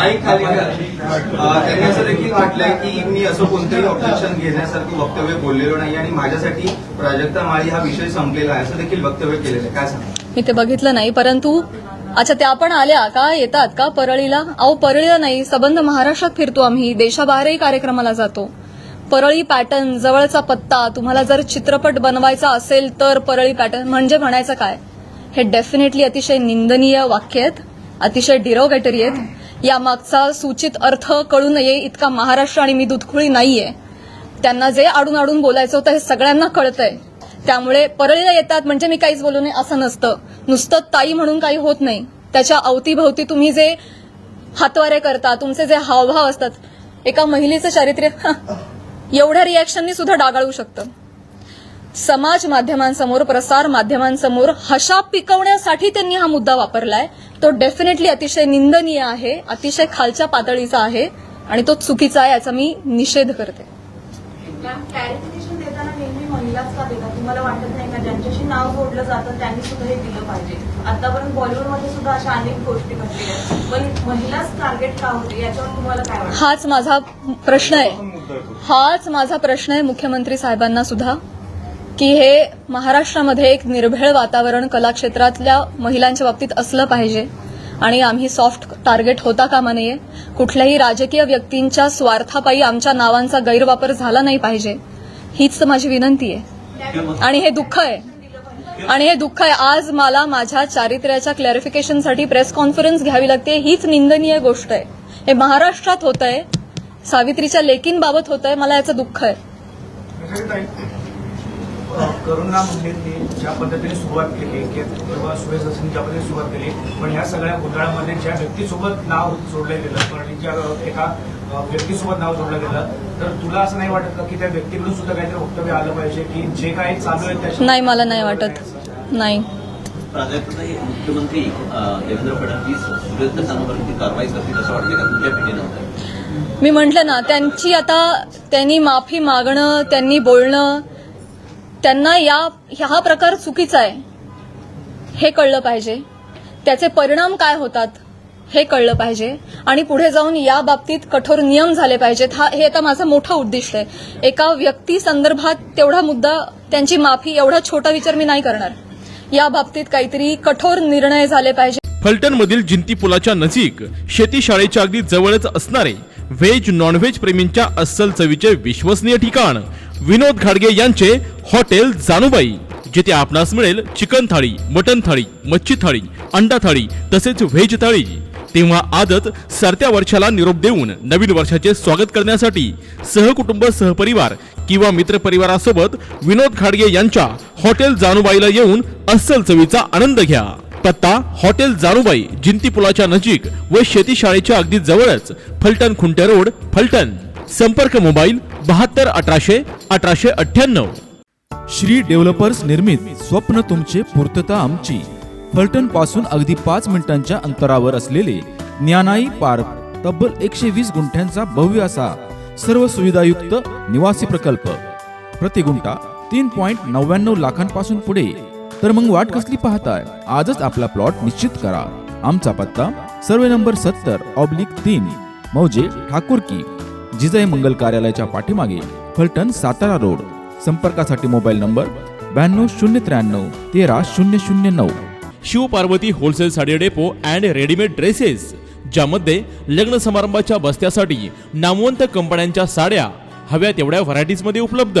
Mic खाली त्यांनी असं देखील वाटलंय की मी असं कोणतंही ऑब्जेक्शन घेण्यासारखं वक्तव्य बोललेलो नाही आणि माझ्यासाठी प्राजक्ता माळी हा विषय संपलेला आहे असं देखील वक्तव्य केलेलं आहे. काय सांगा मी ते बघितलं नाही परंतु अच्छा त्या पण आल्या. का येतात? का परळीला? अहो परळीला नाही. सबंध महाराष्ट्रात फिरतो आम्ही. देशाबाहेरही कार्यक्रमाला जातो. परळी पॅटर्न जवळचा पत्ता तुम्हाला जर चित्रपट बनवायचा असेल तर परळी पॅटर्न म्हणजे म्हणायचं काय? हे डेफिनेटली अतिशय निंदनीय वाक्य आहेत. अतिशय डिरोगेटरी आहेत. यामागचा सूचित अर्थ कळू नये इतका महाराष्ट्र आणि मी दुधखुळी नाहीये. त्यांना जे आडून आडून बोलायचं होतं हे सगळ्यांना कळतंय. त्यामुळे परळीला येतात म्हणजे मी काहीच बोलू नये असं नसतं. नुसतं ताई म्हणून काही होत नाही. त्याच्या अवतीभवती तुम्ही जे हातवारे करता तुमचे जे हावभाव असतात एका महिलेचं चारित्र्य एवढ्या रिॲक्शननी सुद्धा डागाळू शकतं. समाज माध्यमांसमोर प्रसार माध्यमांसमोर हशा पिकवण्यासाठी त्यांनी हा मुद्दा वापरलाय. तो डेफिनेटली अतिशय निंदनीय आहे अतिशय खालच्या पातळीचा आहे आणि तो चुकीचा आहे याचा मी निषेध करते. मॅम क्लॅरिफिकेशन देताना नेहमी महिलाच का देतात तुम्हाला वाटत नाही का? ज्यांच्याशी नाव जोडलं जातं त्यांनी सुद्धा हे दिलं पाहिजे. आतापर्यंत बॉलिवूडमध्ये सुद्धा अशा अनेक गोष्टी घडलेल्या आहेत. पण महिलाच टार्गेट का होते? याच्यावर तुम्हाला काय वाटतं? हाच माझा प्रश्न आहे. हाच माझा प्रश्न आहे मुख्यमंत्री साहेबांना सुद्धा. की हे महाराष्ट्रामध्ये एक निर्भेळ वातावरण कलाक्षेत्रातल्या महिलांच्या बाबतीत असलं पाहिजे. आणि आम्ही सॉफ्ट टार्गेट होता कामा नये. कुठल्याही राजकीय व्यक्तींच्या स्वार्थापायी आमच्या नावांचा गैरवापर झाला नाही पाहिजे. हीच माझी विनंती आहे. आणि हे दुःख आहे. आणि हे दुःख आहे. आज मला माझ्या चारित्र्याच्या क्लॅरिफिकेशनसाठी प्रेस कॉन्फरन्स घ्यावी लागते. हीच निंदनीय गोष्ट आहे. हे महाराष्ट्रात होत आहे सावित्रीच्या लेकींबाबत होत आहे मला याचं दुःख आहे. करुणा मुंडेंनी ज्या पद्धतीने सुरुवात केली की किंवा सुरेश हसीन ज्या पद्धतीने सुरुवात केली पण ह्या सगळ्या घोटाळ्यामध्ये ज्या व्यक्तीसोबत नाव जोडलं गेलं पण ज्या एका व्यक्तीसोबत नाव जोडलं गेलं तर तुला असं नाही वाटत का की त्या व्यक्तीकडून सुद्धा काहीतरी वक्तव्य आलं पाहिजे की जे काही चालू आहे त्याच्या नाही मला नाही वाटत. नाही. प्राध्यापक मुख्यमंत्री अ, देवेंद्र फडणवीस सुरेंद्र सानोवरती कारवाई करतील असं वाटतं का? तुमच्या पिढीनंतर मी म्हटलं ना त्यांची आता त्यांनी माफी मागणं त्यांनी बोलणं त्यांना या हा प्रकार चुकीचा आहे. हे कळलं पाहिजे. त्याचे परिणाम काय होतात हे कळलं पाहिजे. आणि पुढे जाऊन या बाबतीत कठोर नियम झाले पाहिजेत. हा हे आता माझं मोठं उद्दिष्ट आहे. एका व्यक्ती संदर्भात तेवढा मुद्दा त्यांची माफी एवढा छोटा विचार मी नाही करणार. या बाबतीत काहीतरी कठोर निर्णय झाले पाहिजे. फलटण मधील जिंती पुलाच्या नजीक शेती शाळेच्या अगदी जवळच असणारे व्हेज नॉनव्हेज प्रेमींच्या अस्सल चवीचे विश्वसनीय ठिकाण. विनोद घाडगे यांचे हॉटेल जानुबाई जिथे आपणास मिळेल चिकन थाळी मटन थाळी मच्छी थाळी अंडा थाळी तसेच व्हेज थाळी. तेव्हा आदत सरत्या वर्षाला निरोप देऊन नवीन वर्षाचे स्वागत करण्यासाठी सहकुटुंब सहपरिवार किंवा मित्रपरिवारासोबत विनोद खाडगे यांच्या हॉटेल जानुबाईला येऊन अस्सल चवीचा आनंद घ्या. पत्ता हॉटेल जारुबाई जिंती पुलाच्या नजीक व शेती शाळेच्या अगदी जवळच फलटण खुंटे रोड फलटण. संपर्क मोबाईल बहात्तर अठराशे अठराशे अठ्ठ्याण्णव. श्री डेव्हलपर्स निर्मित स्वप्न तुमचे पूर्तता आमची. फलटणपासून अगदी पाच मिनिटांच्या अंतरावर असलेले ज्ञानाई पार्क तब्बल एकशे वीस गुंठ्यांचा भव्य असा सर्व सुविधायुक्त निवासी प्रकल्प. प्रति गुंठा तीन पॉइंट नव्याण्णव लाखांपासून पुढे. तर मग वाट कसली पाहताय? आजच आपला प्लॉट निश्चित करा. आमचा पत्ता सर्वे नंबर सत्तर ऑब्लिक तीन मौजे ठाकूरकी जिजाई मंगल कार्यालयाच्या पाठीमागे फलटण सातारा रोड. संपर्कासाठी मोबाईल नंबर ब्याण्णव शून्य त्र्याण्णव तेरा शून्य शून्य नऊ. Shivparvati wholesale sari depot and readymade dresses ज्यामध्ये लग्न समारंभाच्या बस्त्यासाठी नामवंत कंपन्यांच्या साड्या हव्या तेवढ्या व्हरायटीजमध्ये उपलब्ध.